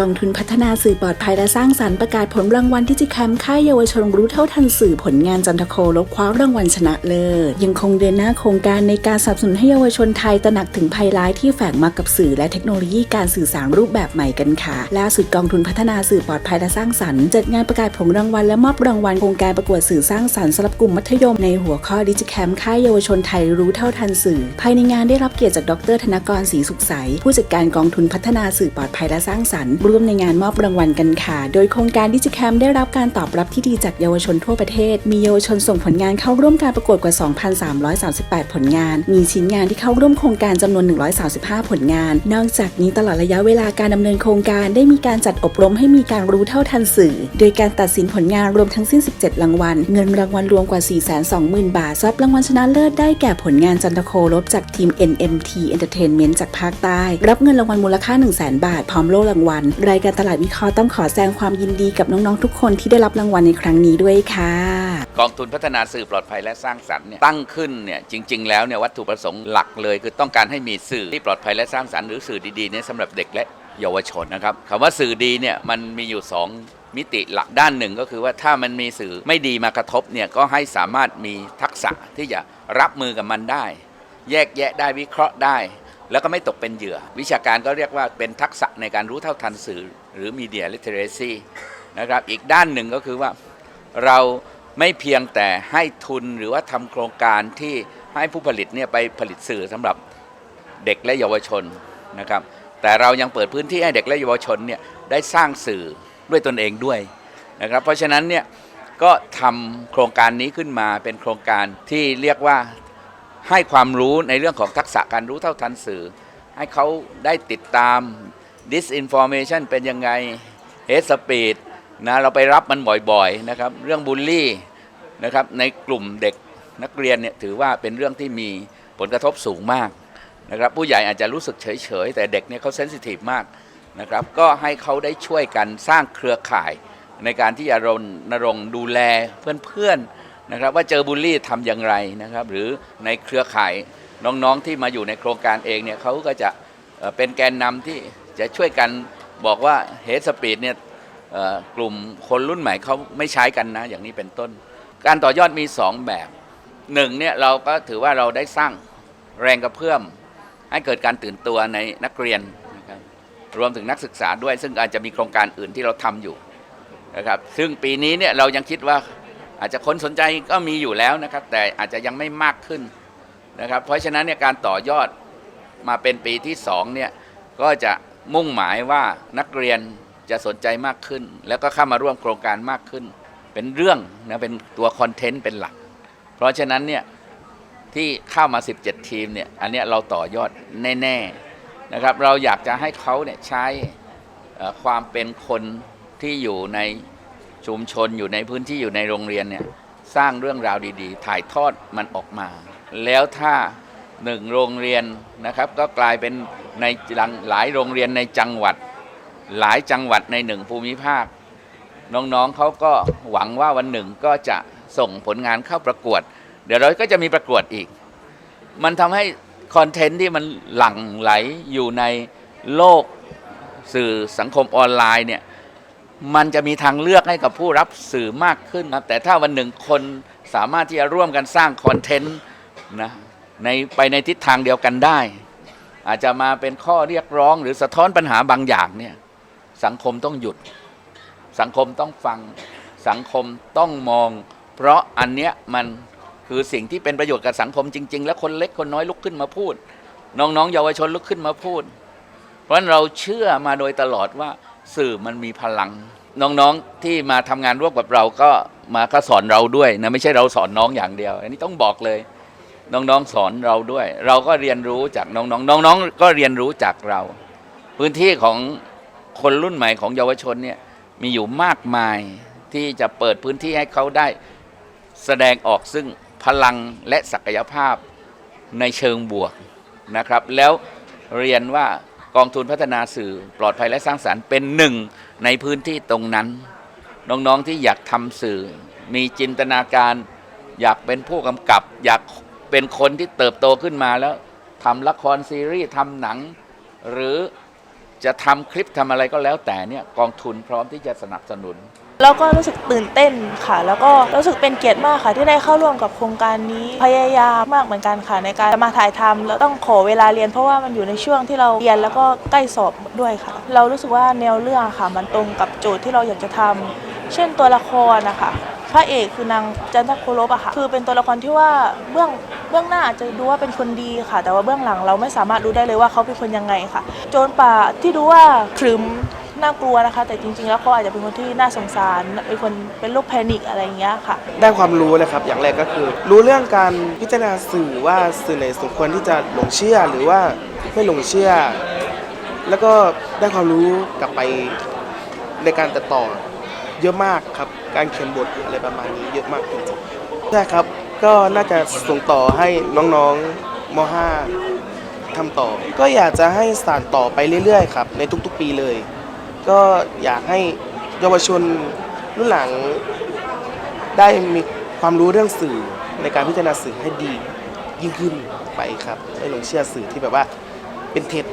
กองทุนพัฒนาสื่อปลอดภัยและสร้างสรรค์ประกาศผลรางวัลดิจิแคมค่ายเยาวชนรู้เท่าทันสื่อผลงานจันทโคลบคว้ารางวัลชนะเลิศยังคงเดินหน้าโครงการในการสนับสนุนให้เยาวชนไทยตระหนักถึงภัยร้ายที่แฝงมากับสื่อและเทคโนโลยีการสื่อสารรูปแบบใหม่กันค่ะล่าสุดกองทุนพัฒนาสื่อปลอดภัยและสร้างสรรค์จัดงานประกาศผลรางวัลและมอบรางวัลโครงการประกวดสื่อสร้างสรรค์สำหรับกลุ่มมัธยมในหัวข้อดิจิแคมค่ายเยาวชนไทยรู้เท่าทันสื่อ ภายในงานได้รับเกียรติจากดร ธนกรศรีสุขใสผู้จัดการกองทุนพัฒนาสื่อปลอดภัยและสร้างสรรค์ร่วมในงานมอบรางวัลกันค่ะ โดยโครงการดิจิแคมได้รับการตอบรับที่ดีจากเยาวชนทั่วประเทศ มีเยาวชนส่งผลงานเข้าร่วมการประกวดกว่า 2,338 ผลงาน มีชิ้นงานที่เข้าร่วมโครงการจำนวน 135 ผลงาน นอกจากนี้ตลอดระยะเวลาการดำเนินโครงการได้มีการจัดอบรมให้มีการรู้เท่าทันสื่อ โดยการตัดสินผลงานรวมทั้งสิ้น 17 รางวัล เงินรางวัลรวมกว่า 420,000 บาทรับรางวัลชนะเลิศได้แก่ผลงานจันทโคลบจากทีม NMT Entertainment จากภาคใต้ รับเงินรางวัลมูลค่า 100,000บาท พร้อมโล่รางวัลรายการตลาดวิเคราะห์ต้องขอแสดงความยินดีกับน้องๆทุกคนที่ได้รับรางวัลในครั้งนี้ด้วยค่ะ กองทุนพัฒนาสื่อปลอดภัยและสร้างสรรค์เนี่ยตั้งขึ้นเนี่ยจริง ๆ แล้วเนี่ยวัตถุประสงค์หลักเลย คือต้องการให้มีสื่อที่ปลอดภัยและสร้างสรรค์หรือสื่อดีๆเนี่ยสำหรับเด็กและเยาวชนนะครับคำว่าสื่อดีเนี่ยมันมีอยู่ 2มิติหลักด้านหนึ่งก็คือว่าถ้ามันมีสื่อไม่ดีมากระทบเนี่ยก็ให้สามารถมีทักษะที่จะรับมือกับมันได้ แยกแยะได้วิเคราะห์ได้ แล้วก็ไม่ตกเป็นเหยื่อ วิชาการก็เรียกว่าเป็นทักษะในการรู้เท่าทันสื่อ หรือ media literacy นะครับอีกด้านหนึ่งก็คือว่าเราไม่เพียงแต่ให้ทุนหรือว่าทำโครงการที่ให้ผู้ผลิตเนี่ยไปผลิตสื่อสำหรับเด็กและเยาวชนนะครับแต่เรายังเปิดพื้นที่ให้เด็กและเยาวชนเนี่ยได้สร้างสื่อด้วยตนเองด้วยนะครับเพราะฉะนั้นเนี่ยก็ทำโครงการนี้ขึ้นมาเป็นโครงการที่เรียกว่า ให้ความรู้ในเรื่องของทักษะการรู้เท่าทันสื่อ ให้เขาได้ติดตาม disinformation เป็นยังไง hate speech นะเราไปรับมันบ่อยๆนะครับเรื่องบูลลี่นะครับในกลุ่มเด็กนักเรียนเนี่ยถือว่าเป็นเรื่องที่มีผลกระทบสูงมากนะครับผู้ใหญ่อาจจะรู้สึกเฉยๆ แต่เด็กเนี่ยเขาเซนซิทีฟมากนะครับก็ให้เขาได้ช่วยกันสร้างเครือข่ายในการที่จะรณรงค์ดูแลเพื่อนๆ นะครับว่าเจอบูลลี่ทำอย่างไรนะครับ หรือในเครือข่ายน้องๆที่มาอยู่ในโครงการเองเนี่ยเขาก็จะเป็นแกนนำที่จะช่วยกันบอกว่าเฮสปีดเนี่ยกลุ่มคนรุ่นใหม่เขาไม่ใช้กันนะ อย่างนี้เป็นต้น การต่อยอดมี 2 แบบหนึ่งเนี่ยเราก็ถือว่าเราได้สร้างแรงกระเพื่อม ให้เกิดการตื่นตัวในนักเรียนนะครับรวมถึงนักศึกษาด้วย ซึ่งอาจจะมีโครงการอื่นที่เราทำอยู่นะครับซึ่งปีนี้เนี่ยเรายังคิดว่า อาจจะคนสนใจก็มีอยู่แล้วนะครับ แต่อาจจะยังไม่มากขึ้นนะครับ เพราะฉะนั้นเนี่ยการต่อยอดมาเป็นปีที่สองเนี่ยก็จะมุ่งหมายว่านักเรียนจะสนใจมากขึ้น แล้วก็เข้ามาร่วมโครงการมากขึ้น เป็นเรื่องนะเป็นตัวคอนเทนต์เป็นหลัก เพราะฉะนั้นเนี่ยที่เข้ามา 17 ทีมเนี่ยอันเนี้ยเราต่อยอดแน่ๆนะครับ เราอยากจะให้เขาเนี่ยใช้ความเป็นคนที่อยู่ใน ชุมชนอยู่ในพื้นที่อยู่ในโรงเรียนเนี่ยสร้างเรื่องราวดีๆ ถ่ายทอดมันออกมา แล้วถ้าหนึ่งโรงเรียนนะครับ ก็กลายเป็นในหลายโรงเรียนในจังหวัด หลายจังหวัดในหนึ่งภูมิภาค น้องๆเขาก็หวังว่าวันหนึ่งก็จะส่งผลงานเข้าประกวด เดี๋ยวเราก็จะมีประกวดอีก มันทำให้คอนเทนต์ที่มันหลั่งไหลอยู่ในโลกสื่อสังคมออนไลน์เนี่ย มันจะมีทางเลือกให้กับผู้รับสื่อมากขึ้นนะแต่ถ้าวันหนึ่งคนสามารถที่จะร่วมกันสร้างคอนเทนต์นะในไปในทิศทางเดียวกันได้ อาจจะมาเป็นข้อเรียกร้องหรือสะท้อนปัญหาบางอย่างเนี่ยสังคมต้องหยุด สังคมต้องฟังสังคมต้องมอง เพราะอันเนี้ยมันคือสิ่งที่เป็นประโยชน์กับสังคมจริง ๆ แล้วคนเล็กคนน้อยลุกขึ้นมาพูด น้องๆเยาวชนลุกขึ้นมาพูด เพราะฉะนั้นเราเชื่อมาโดยตลอดว่า สื่อมันมีพลัง น้องๆที่มาทำงานร่วมกับเราก็มาก็สอนเราด้วยนะไม่ใช่เราสอนน้องอย่างเดียว อันนี้ต้องบอกเลย น้องๆสอนเราด้วย เราก็เรียนรู้จากน้องๆน้องๆก็เรียนรู้จากเรา พื้นที่ของคนรุ่นใหม่ของเยาวชนเนี่ยมีอยู่มากมายที่จะเปิดพื้นที่ให้เขาได้แสดงออกซึ่งพลังและศักยภาพในเชิงบวกนะครับ แล้วเรียนว่า กองทุนพัฒนาสื่อปลอดภัยและสร้างสรรค์เป็นหนึ่งในพื้นที่ตรงนั้น น้องๆที่อยากทำสื่อ มีจินตนาการอยากเป็นผู้กำกับ อยากเป็นคนที่เติบโตขึ้นมาแล้วทำละครซีรีส์ทำหนัง หรือจะทำคลิปทำอะไรก็แล้วแต่เนี่ยกองทุนพร้อมที่จะสนับสนุน แล้วก็รู้สึกตื่นเต้นค่ะ แล้วก็รู้สึกเป็นเกียรติมากค่ะ ที่ได้เข้าร่วมกับโครงการนี้พยายามมากเหมือนกันค่ะ ในการมาถ่ายทำแล้วต้องขอเวลาเรียน เพราะว่ามันอยู่ในช่วงที่เราเรียนแล้วก็ใกล้สอบด้วยค่ะ เรารู้สึกว่าแนวเรื่องค่ะ มันตรงกับโจทย์ที่เราอยากจะทำเช่นตัวละครนะคะพระเอกคือนางจันทโคลบอะค่ะคือเป็นตัวละครที่ว่าเบื้องเบื้องหน้าอาจจะดูว่าเป็นคนดีค่ะ แต่ว่าเบื้องหลังเราไม่สามารถรู้ได้เลยว่าเขาเป็นคนยังไงค่ะ โจรป่าที่ดูว่าขรึม น่ากลัวนะคะ แต่จริง ๆ แล้วเขาอาจจะเป็นคนที่น่าสงสารเป็นคนเป็นโรคแพนิคอะไรอย่างเงี้ยค่ะ ได้ความรู้เลยครับ อย่างแรกก็คือ รู้เรื่องการพิจารณาสื่อว่าสื่อไหนสมควรที่จะหลงเชื่อหรือว่าไม่หลงเชื่อ แล้วก็ได้ความรู้กลับไปในการตัดต่อเยอะมากครับ การเขียนบทอะไรประมาณนี้เยอะมากจริงๆใช่ครับ ก็น่าจะส่งต่อให้น้องๆม .5 ทำต่อ ก็อยากจะให้สานต่อไปเรื่อยๆครับ ในทุกๆปีเลย ก็อยากให้เยาวชนรุ่นหลังได้มีความรู้เรื่องสื่อในการพิจารณาสื่อให้ดียิ่งขึ้นไปครับไม่หลงเชื่อสื่อที่แบบว่าเป็นเท็จ